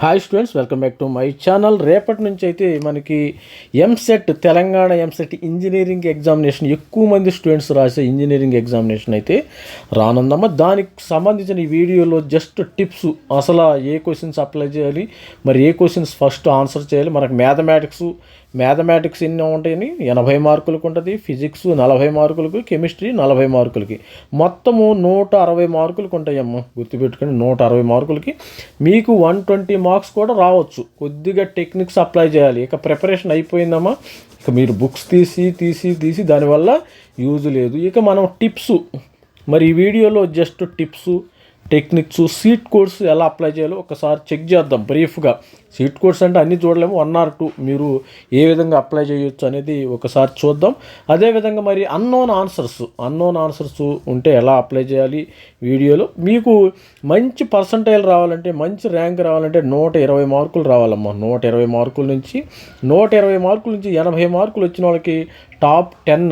Hi students welcome back to my channel. రేపటి నుంచి అయితే మనకి EAMCET Telangana EAMCET engineering examination ఎక్కువ మంది స్టూడెంట్స్ రాసే ఇంజనీరింగ్ ఎగ్జామినేషన్ అయితే రానుందమ్మా. దానికి సంబంధించిన ఈ వీడియోలో జస్ట్ టిప్స్ అసలు ఏ క్వశ్చన్స్ అప్లై చేయాలి మరి ఏ క్వశ్చన్స్ ఫస్ట్ ఆన్సర్ చేయాలి మనకు మ్యాథమెటిక్స్ మ్యాథమెటిక్స్ ఎన్ని ఉంటాయని? ఎనభై మార్కులకు ఉంటుంది ఫిజిక్స్ నలభై మార్కులకు కెమిస్ట్రీ నలభై మార్కులకి. మొత్తము నూట అరవై మార్కులకు ఉంటాయమ్మ గుర్తుపెట్టుకుని నూట అరవై మార్కులకి. మీకు వన్ ట్వంటీ మార్క్స్ కూడా రావచ్చు. కొద్దిగా టెక్నిక్స్ అప్లై చేయాలి. ఇక ప్రిపరేషన్ అయిపోయిందమ్మా. ఇక మీరు బుక్స్ తీసి తీసి తీసి దానివల్ల యూజ్ లేదు. ఇక మనం టిప్స్. మరి ఈ వీడియోలో just tips techniques cheat codes ఎలా అప్లై చేయాలో ఒకసారి చెక్ చేద్దాం బ్రీఫ్గా. సీట్ కోడ్స్ అంటే అన్నీ చూడలేము. వన్ ఆర్ టూ మీరు ఏ విధంగా అప్లై చేయొచ్చు అనేది ఒకసారి చూద్దాం. అదేవిధంగా మరి అన్నోన్ ఆన్సర్స్ అన్నోన్ ఆన్సర్స్ ఉంటే ఎలా అప్లై చేయాలి వీడియోలో. మీకు మంచి పర్సంటైల్ రావాలంటే మంచి ర్యాంక్ రావాలంటే నూట ఇరవై మార్కులు రావాలమ్మా. నూట ఇరవై మార్కుల నుంచి నూట ఇరవై మార్కుల నుంచి ఎనభై మార్కులు వచ్చిన వాళ్ళకి టాప్ టెన్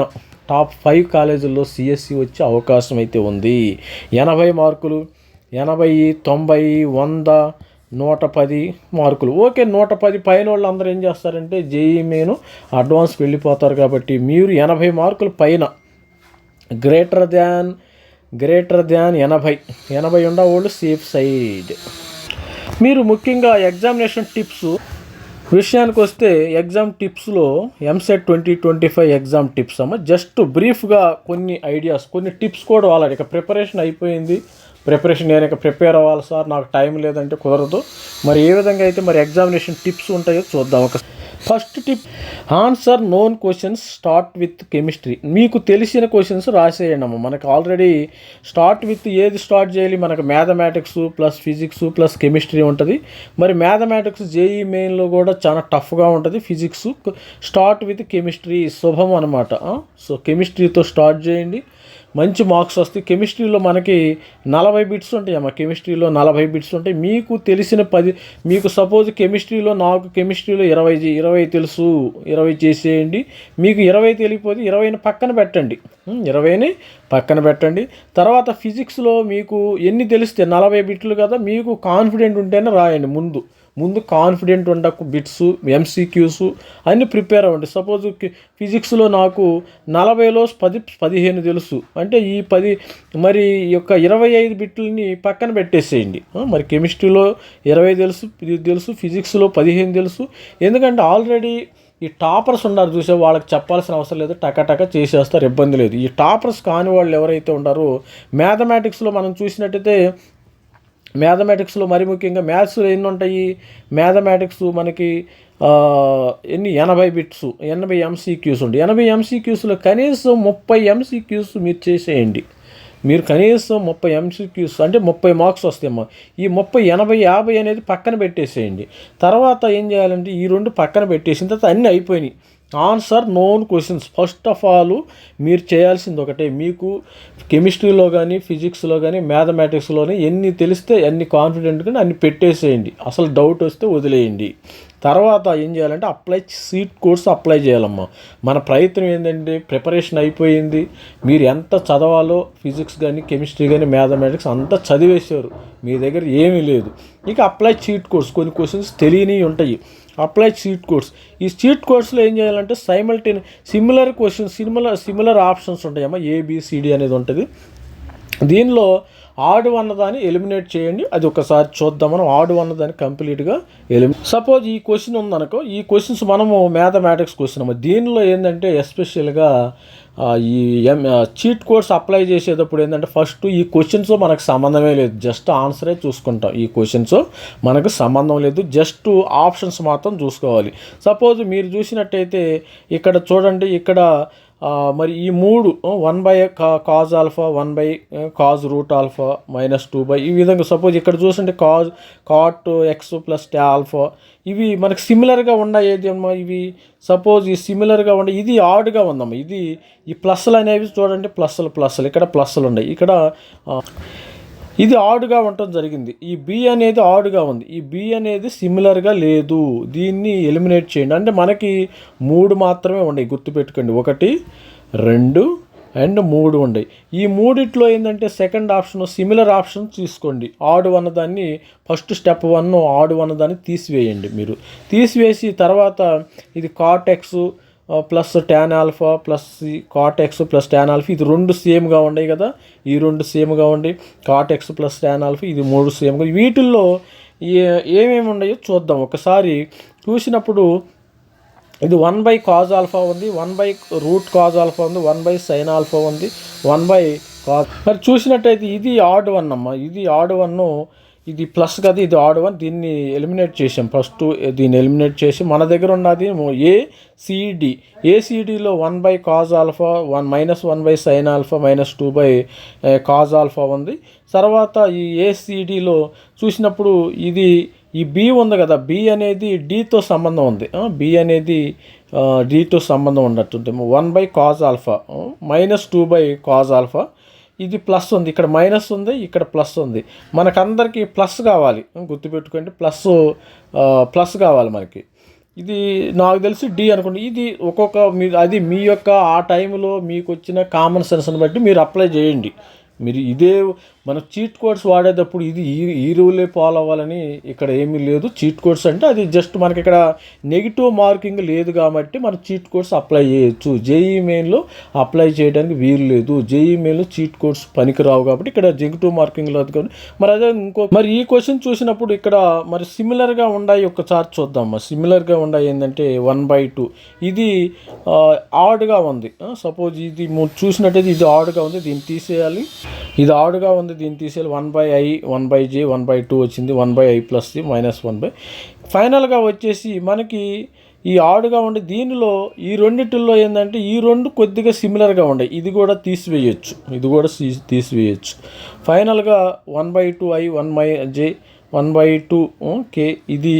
టాప్ ఫైవ్ కాలేజీల్లో సిఎస్సి వచ్చే అవకాశం అయితే ఉంది. ఎనభై మార్కులు ఎనభై తొంభై వంద నూట పది మార్కులు. ఓకే నూట పది పైన వాళ్ళు అందరూ ఏం చేస్తారంటే జేఈ మెయిన్ అడ్వాన్స్ వెళ్ళిపోతారు కాబట్టి మీరు ఎనభై మార్కులు పైన గ్రేటర్ దాన్ గ్రేటర్ దాన్ ఎనభై ఎనభై ఉండవాళ్ళు సేఫ్ సైడ్. మీరు ముఖ్యంగా ఎగ్జామినేషన్ టిప్స్ విషయానికి వస్తే exam టిప్స్లో EAMCET twenty twenty five exam tips అమ్మ. జస్ట్ బ్రీఫ్గా కొన్ని ఐడియాస్ కొన్ని టిప్స్ కూడా వాళ్ళకి ఇక ప్రిపరేషన్ అయిపోయింది. ప్రిపరేషన్ నేను ఇక ప్రిపేర్ అవ్వాలి సార్. నాకు టైం లేదంటే కుదరదు. మరి ఏ విధంగా అయితే మరి ఎగ్జామినేషన్ టిప్స్ ఉంటాయో చూద్దాం ఒక first tip answer known questions start with chemistry. మీకు తెలిసిన క్వశ్చన్స్ రాసేయండి అమ్మ. మనకు ఆల్రెడీ స్టార్ట్ విత్ ఏది స్టార్ట్ చేయాలి? మనకు mathematics plus physics plus chemistry ఉంటుంది. మరి మ్యాథమెటిక్స్ జేఈ మెయిన్లో కూడా చాలా టఫ్గా ఉంటుంది. ఫిజిక్స్ స్టార్ట్ విత్ కెమిస్ట్రీ శుభం అనమాట సో కెమిస్ట్రీతో స్టార్ట్ చేయండి. మంచి మార్క్స్ వస్తాయి కెమిస్ట్రీలో మనకి నలభై బిట్స్ ఉంటాయి అమ్మ. కెమిస్ట్రీలో నలభై బిట్స్ ఉంటాయి. మీకు తెలిసిన పది మీకు సపోజ్ కెమిస్ట్రీలో నాకు కెమిస్ట్రీలో ఇరవై ఇరవై తెలుసు ఇరవై చేసేయండి. మీకు ఇరవై తెలియకపోతే ఇరవైని పక్కన పెట్టండి. ఇరవైని పక్కన పెట్టండి. తర్వాత ఫిజిక్స్లో మీకు ఎన్ని తెలిస్తే నలభై బిట్లు కదా మీకు కాన్ఫిడెంట్ ఉంటేనే రాయండి ముందు. ముందు కాన్ఫిడెంట్ ఉండకు బిట్స్ ఎంసీక్యూస్ అన్నీ ప్రిపేర్ అవ్వండి. సపోజ్ ఫిజిక్స్లో నాకు నలభైలో పది పదిహేను తెలుసు. అంటే ఈ పది మరి ఈ యొక్క ఇరవై ఐదు బిట్లని పక్కన పెట్టేసేయండి. మరి కెమిస్ట్రీలో ఇరవై తెలుసు తెలుసు ఫిజిక్స్లో పదిహేను తెలుసు. ఎందుకంటే ఆల్రెడీ ఈ టాపర్స్ ఉన్నారు చూసే వాళ్ళకి చెప్పాల్సిన అవసరం లేదు. టకటక చేసేస్తారు ఇబ్బంది లేదు. ఈ టాపర్స్ కాని వాళ్ళు ఎవరైతే ఉన్నారో మ్యాథమెటిక్స్లో మనం చూసినట్టయితే మ్యాథమెటిక్స్లో మరి ముఖ్యంగా మ్యాథ్స్లో ఎన్ని ఉంటాయి మ్యాథమెటిక్స్ మనకి ఎన్ని? ఎనభై బిట్స్ ఎనభై ఎంసీక్యూస్ ఉంటాయి. ఎనభై ఎంసీక్యూస్లో కనీసం ముప్పై ఎంసీక్యూస్ మీరు చేసేయండి. మీరు కనీసం ముప్పై ఎంసీక్యూస్ అంటే ముప్పై మార్క్స్ వస్తాయమ్మా. ఈ ముప్పై ఎనభై యాభై అనేది పక్కన పెట్టేసేయండి. తర్వాత ఏం చేయాలంటే ఈ రెండు పక్కన పెట్టేసిన తర్వాత అన్నీ అయిపోయినాయి. Answer known questions first of all మీరు చేయాల్సింది ఒకటే. మీకు కెమిస్ట్రీలో కానీ ఫిజిక్స్లో కానీ మ్యాథమెటిక్స్లోని ఎన్ని తెలిస్తే అన్ని కాన్ఫిడెంట్గా అన్ని పెట్టేసేయండి. అసలు డౌట్ వస్తే వదిలేయండి. తర్వాత ఏం చేయాలంటే అప్లై సీట్ కోర్స్ అప్లై చేయాలమ్మా. మన ప్రయత్నం ఏంటంటే ప్రిపరేషన్ అయిపోయింది. మీరు ఎంత చదవాలో ఫిజిక్స్ కానీ కెమిస్ట్రీ కానీ మ్యాథమెటిక్స్ అంతా చదివేశారు. మీ దగ్గర ఏమీ లేదు. ఇక అప్లై చీట్ కోర్స్ కొన్ని క్వశ్చన్స్ తెలియనివి ఉంటాయి. Apply cheat codes. ఈ చీట్ కోడ్స్లో ఏం చేయాలంటే simultaneous similar question similar similar options ఉంటాయమ్మా A B C D అనేది ఉంటుంది. దీనిలో ఆడు అన్నదాన్ని ఎలిమినేట్ చేయండి. అది ఒకసారి చూద్దాం మనం ఆడు అన్నదాన్ని కంప్లీట్గా ఎలిమి సపోజ్ ఈ క్వశ్చన్ ఉందనుకో ఈ క్వశ్చన్స్ మనము మ్యాథమెటిక్స్ క్వశ్చన్ దీనిలో ఏంటంటే ఎస్పెషల్గా ఈ ఎం చీట్ కోడ్స్ అప్లై చేసేటప్పుడు ఏంటంటే ఫస్ట్ ఈ క్వశ్చన్స్ మనకు సంబంధమే లేదు. జస్ట్ ఆన్సరే చూసుకుంటాం. ఈ క్వశ్చన్స్ మనకు సంబంధం లేదు. జస్ట్ ఆప్షన్స్ మాత్రం చూసుకోవాలి. సపోజ్ మీరు చూసినట్టయితే ఇక్కడ చూడండి ఇక్కడ మరి ఈ మూడు one by cos alpha one by cos root alpha minus two by ఈ విధంగా సపోజ్ ఇక్కడ చూస్తుంటే cos cot x plus tan alpha ఇవి మనకు సిమిలర్గా ఉన్నాయి ఏది అమ్మా? ఇవి సపోజ్ ఈ సిమిలర్గా ఉండే ఇది ఆడ్గా ఉందమ్మా. ఇది ఈ ప్లస్లు అనేవి చూడండి ప్లస్లు ప్లస్లు ఇక్కడ ప్లస్లు ఉన్నాయి. ఇక్కడ ఇది ఆడుగా ఉండటం జరిగింది. ఈ బి అనేది ఆడుగా ఉంది. ఈ బి అనేది సిమిలర్గా లేదు. దీన్ని ఎలిమినేట్ చేయండి. అంటే మనకి మూడు మాత్రమే ఉన్నాయి. గుర్తుపెట్టుకోండి. ఒకటి రెండు అండ్ మూడు ఉన్నాయి. ఈ మూడిట్లో ఏంటంటే సెకండ్ ఆప్షన్ సిమిలర్ ఆప్షన్ తీసుకోండి. ఆడు అన్నదాన్ని ఫస్ట్ స్టెప్ వన్ ఆడు అన్నదాన్ని తీసివేయండి మీరు. తీసివేసి తర్వాత ఇది cot x plus tan alpha plus cot x x plus tan alpha ఇది రెండు సేమ్గా ఉన్నాయి కదా? ఈ రెండు సేమ్గా ఉండి cot x x plus tan alpha ఇది మూడు సేమ్గా వీటిల్లో ఏ- ఏమేమి ఉన్నాయో చూద్దాం. ఒకసారి చూసినప్పుడు ఇది వన్ బై కాజ్ ఆల్ఫా ఉంది one by root cos alpha ఉంది వన్ బై సైన్ ఆల్ఫా ఉంది వన్ బై కాజ్ మరి చూసినట్టయితే ఇది ఆడ్ వన్ అమ్మ. ఇది ఆడ్ వన్ను ఇది ప్లస్ కదా ఇది ఆడ్ వన్. దీన్ని ఎలిమినేట్ చేసాం ఫస్ట్ దీన్ని ఎలిమినేట్ చేసి మన దగ్గర ఉన్నది A ఏసీడీలో one by cos alpha one minus one by sine alpha minus two by cos alpha ఉంది. తర్వాత ఈ ఏసీడీలో చూసినప్పుడు ఇది ఈ బి ఉంది కదా బి అనేది డితో సంబంధం ఉంది. బి అనేది డితో సంబంధం ఉన్నట్టుంది one by cos alpha minus two by cos alpha ఇది ప్లస్ ఉంది ఇక్కడ మైనస్ ఉంది ఇక్కడ ప్లస్ ఉంది. మనకందరికీ ప్లస్ కావాలి. గుర్తుపెట్టుకోండి ప్లస్ ప్లస్ కావాలి మనకి. ఇది నాకు తెలిసి డి అనుకోండి. ఇది ఒక్కొక్క మీ అది మీ యొక్క ఆ టైంలో మీకు వచ్చిన కామన్ సెన్స్ని బట్టి మీరు అప్లై చేయండి. మీరు ఇదే మనం చీట్ కోడ్స్ వాడేటప్పుడు ఇది ఈ ఈ రూలే ఫాలో అవ్వాలని ఇక్కడ ఏమీ లేదు. చీట్ కోడ్స్ అంటే అది జస్ట్ మనకి ఇక్కడ నెగిటివ్ మార్కింగ్ లేదు కాబట్టి మనం చీట్ కోడ్స్ అప్లై చేయొచ్చు. జేఈ మెయిన్లో అప్లై చేయడానికి వీలు లేదు. జేఈ మెయిన్లో చీట్ కోడ్స్ పనికిరావు కాబట్టి ఇక్కడ నెగిటివ్ మార్కింగ్ లేదు కాబట్టి మరి అదే ఇంకో మరి ఈ క్వశ్చన్ చూసినప్పుడు ఇక్కడ మరి సిమిలర్గా ఉన్నాయి ఒకసారి చూద్దాం. సిమిలర్గా ఉన్నాయి ఏంటంటే వన్ బై టూ. ఇది ఆడ్గా ఉంది. సపోజ్ ఇది చూసినట్టయితే ఇది ఆడ్గా ఉంది. దీన్ని తీసేయాలి. ఇది ఆడుగా ఉంది దీన్ని తీసేయాలి. One by I one by J one by two వచ్చింది. One by I plus minus one by. ఫైనల్గా వచ్చేసి మనకి ఈ ఆడుగా ఉండే దీనిలో ఈ రెండిటిల్లో ఏంటంటే ఈ రెండు కొద్దిగా సిమిలర్గా ఉండే. ఇది కూడా తీసివేయచ్చు. ఇది కూడా తీసివేయచ్చు. ఫైనల్గా one by two I one by J one by two K ఇది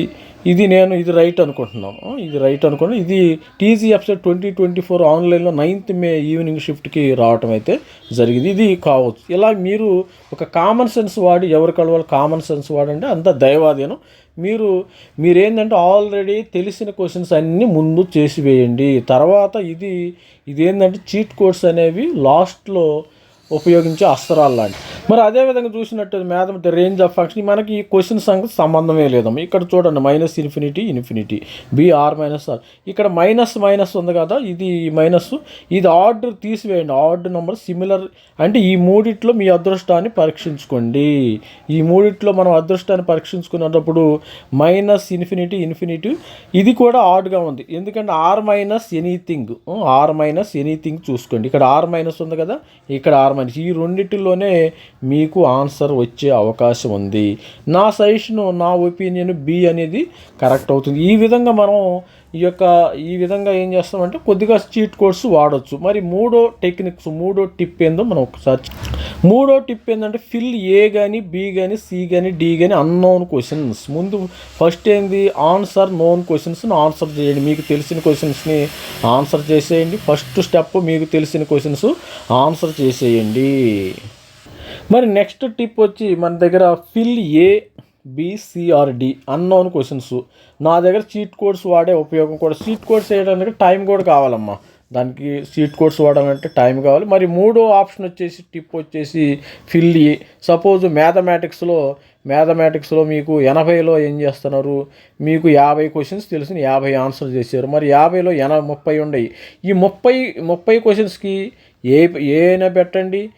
ఇది నేను ఇది రైట్ అనుకుంటున్నాను. ఇది రైట్ అనుకున్నాను ఇది టీజీ ఎఫ్సెట్ ట్వంటీ ట్వంటీ ఫోర్ ఆన్లైన్లో నైన్త్ మే ఈవినింగ్ షిఫ్ట్కి రావటం అయితే జరిగింది. ఇది కావచ్చు. ఇలా మీరు ఒక కామన్ సెన్స్ వాడి ఎవరి కలవాలి కామన్ సెన్స్ వాడంటే అంత దైవాధీనం. మీరు మీరేంటంటే ఆల్రెడీ తెలిసిన క్వశ్చన్స్ అన్నీ ముందు చేసి వేయండి తర్వాత ఇది ఇదేంటంటే చీట్ కోడ్స్ అనేవి లాస్ట్లో ఉపయోగించే అస్త్రాలు లాంటి మరి అదే విధంగా చూసినట్టు మ్యాథమెటిక్ రేంజ్ ఆఫ్ ఫంక్షన్ మనకి ఈ క్వశ్చన్ సంగతి సంబంధమే లేదమ్మా ఇక్కడ చూడండి minus infinity infinity BR minus R ఇక్కడ మైనస్ మైనస్ ఉంది కదా ఇది మైనస్ ఇది ఆర్డర్ తీసివేయండి. ఆర్డర్ నెంబర్ సిమిలర్ అంటే ఈ మూడిట్లో మీ అదృష్టాన్ని పరీక్షించుకోండి. ఈ మూడిట్లో మనం అదృష్టాన్ని పరీక్షించుకున్నప్పుడు మైనస్ ఇన్ఫినిటీ ఇన్ఫినిటీ ఇది కూడా ఆడ్గా ఉంది. ఎందుకంటే R minus anything R minus anything చూసుకోండి. ఇక్కడ ఆర్ మైనస్ ఉంది కదా ఇక్కడ ఆర్ మైనస్ ఈ రెండింటిలోనే మీకు ఆన్సర్ వచ్చే అవకాశం ఉంది. నా సజెషన్ నా ఒపీనియన్ బి అనేది కరెక్ట్ అవుతుంది. ఈ విధంగా మనం ఈ యొక్క ఈ విధంగా ఏం చేస్తామంటే కొద్దిగా చీట్ కోడ్స్ వాడొచ్చు. మరి మూడో టెక్నిక్స్ మూడో టిప్ ఏందో మనం ఒకసారి మూడో టిప్ ఏంటంటే ఫిల్ ఏ కానీ బి కానీ సి కానీ డి కానీ అన్నోన్ క్వశ్చన్స్. ముందు ఫస్ట్ ఏంది? ఆన్సర్ నోన్ క్వశ్చన్స్ని ఆన్సర్ చేయండి. మీకు తెలిసిన క్వశ్చన్స్ని ఆన్సర్ చేసేయండి. ఫస్ట్ స్టెప్ మీకు తెలిసిన క్వశ్చన్స్ ఆన్సర్ చేసేయండి. మరి నెక్స్ట్ టిప్ వచ్చి మన దగ్గర fill A B C or D unknown questions నా దగ్గర చీట్ కోడ్స్ వాడే ఉపయోగం కూడా. చీట్ కోడ్స్ వేయడానికి టైం కూడా కావాలమ్మా. దానికి సీట్ కోడ్స్ వాడాలంటే టైం కావాలి. మరి మూడో ఆప్షన్ వచ్చేసి టిప్ వచ్చేసి ఫిల్ సపోజ్ మ్యాథమెటిక్స్లో మ్యాథమెటిక్స్లో మీకు ఎనభైలో ఏం చేస్తున్నారు? మీకు యాభై క్వశ్చన్స్ తెలిసిన యాభై ఆన్సర్ చేశారు. మరి యాభైలో ఎనభై ముప్పై ఉన్నాయి ఈ ముప్పై ముప్పై క్వశ్చన్స్కి ఏ ఏ అయినా పెట్టండి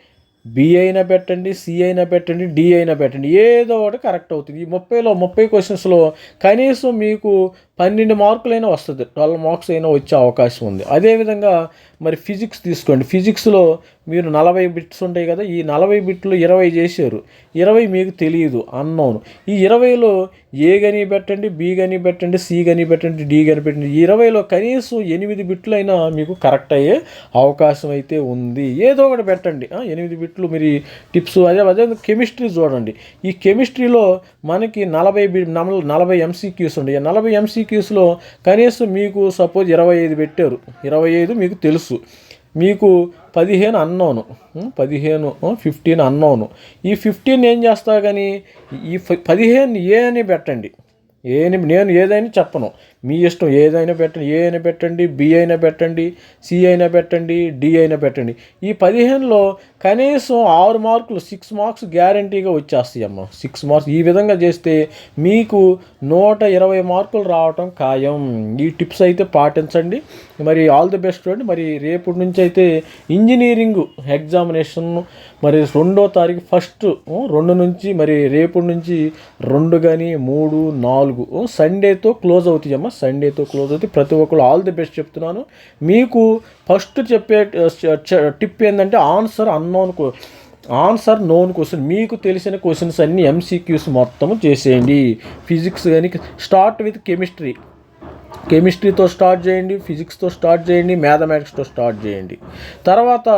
బి అయినా పెట్టండి సి అయినా పెట్టండి డి అయినా పెట్టండి. ఏదో ఒకటి కరెక్ట్ అవుతుంది. ఈ ముప్పైలో ముప్పై క్వశ్చన్స్లో కనీసం మీకు పన్నెండు మార్కులైనా వస్తుంది. ట్వెల్వ్ మార్క్స్ అయినా వచ్చే అవకాశం ఉంది. అదేవిధంగా మరి ఫిజిక్స్ తీసుకోండి. ఫిజిక్స్లో మీరు నలభై బిట్స్ ఉంటాయి కదా ఈ నలభై బిట్లు ఇరవై చేశారు. ఇరవై మీకు తెలియదు అన్నోను. ఈ ఇరవైలో ఏ గని పెట్టండి బి గని పెట్టండి సి గని పెట్టండి డి గని పెట్టండి ఈ ఇరవైలో కనీసం ఎనిమిది బిట్లైనా మీకు కరెక్ట్ అయ్యే అవకాశం అయితే ఉంది. ఏదో ఒకటి పెట్టండి. ఎనిమిది బిట్లు మీరు టిప్స్ అదే అదే కెమిస్ట్రీ చూడండి. ఈ కెమిస్ట్రీలో మనకి నలభై బి నలభై ఎంసీక్యూస్ ఉండే. ఈ నలభై కేసులో కనీసం మీకు సపోజ్ ఇరవై ఐదు పెట్టారు. ఇరవై ఐదు మీకు తెలుసు. మీకు పదిహేను అన్నోను. పదిహేను ఫిఫ్టీన్ అన్నోను. ఈ ఫిఫ్టీన్ ఏం చేస్తా కానీ ఈ పదిహేను ఏ అని పెట్టండి. ఏని నేను ఏదైనా చెప్పను. మీ ఇష్టం ఏదైనా పెట్టండి. ఏ అయినా పెట్టండి బి అయినా పెట్టండి సి అయినా పెట్టండి డి అయినా పెట్టండి. ఈ పదిహేనులో కనీసం ఆరు మార్కులు సిక్స్ మార్క్స్ గ్యారంటీగా వచ్చేస్తాయి అమ్మ. సిక్స్ మార్క్స్ ఈ విధంగా చేస్తే మీకు నూట ఇరవై మార్కులు రావటం ఖాయం. ఈ టిప్స్ అయితే పాటించండి. మరి ఆల్ ది బెస్ట్ అండి మరి రేపటి నుంచి అయితే ఇంజనీరింగ్ ఎగ్జామినేషన్ మరి రెండో తారీఖు ఫస్ట్ రెండు నుంచి మరి రేపటి నుంచి రెండు కానీ మూడు నాలుగు సండేతో క్లోజ్ అవుతాయమ్మా సండేతో క్లోజ్ అవుతాయి. ప్రతి ఒక్కరు ఆల్ ది బెస్ట్ చెప్తున్నాను. మీకు ఫస్ట్ చెప్పే టిప్ ఏంటంటే answer unknown answer known question మీకు తెలిసిన క్వశ్చన్స్ అన్ని ఎంసీక్యూస్ మొత్తం చేసేయండి. ఫిజిక్స్ కానీ స్టార్ట్ విత్ కెమిస్ట్రీ కెమిస్ట్రీతో స్టార్ట్ చేయండి ఫిజిక్స్తో స్టార్ట్ చేయండి మ్యాథమెటిక్స్తో స్టార్ట్ చేయండి. తర్వాత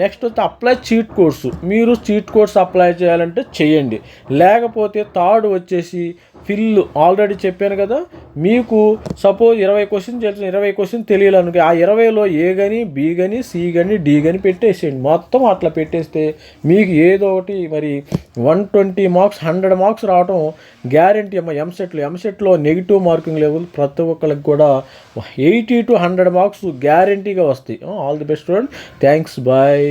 నెక్స్ట్ వచ్చి అప్లై చీట్ కోర్సు మీరు చీట్ కోర్స్ అప్లై చేయాలంటే చేయండి. లేకపోతే థర్డ్ వచ్చేసి ఫిల్ ఆల్రెడీ చెప్పాను కదా మీకు సపోజ్ ఇరవై క్వశ్చన్ తెలిసిన ఇరవై క్వశ్చన్ తెలియాలనుకో ఆ ఇరవైలో ఏ కానీ బి కానీ సి కానీ డి కానీ పెట్టేసేయండి. మొత్తం అట్లా పెట్టేస్తే మీకు ఏదో ఒకటి మరి one twenty marks hundred marks రావడం గ్యారంటీ అమ్మ. ఎంసెట్లో ఎంసెట్లో నెగిటివ్ మార్కింగ్ లెవెల్ ప్రతి ఒక్కరికి కూడా ఎయిటీ టు హండ్రెడ్ మార్క్స్ గ్యారంటీగా వస్తాయి. All the best student thanks bye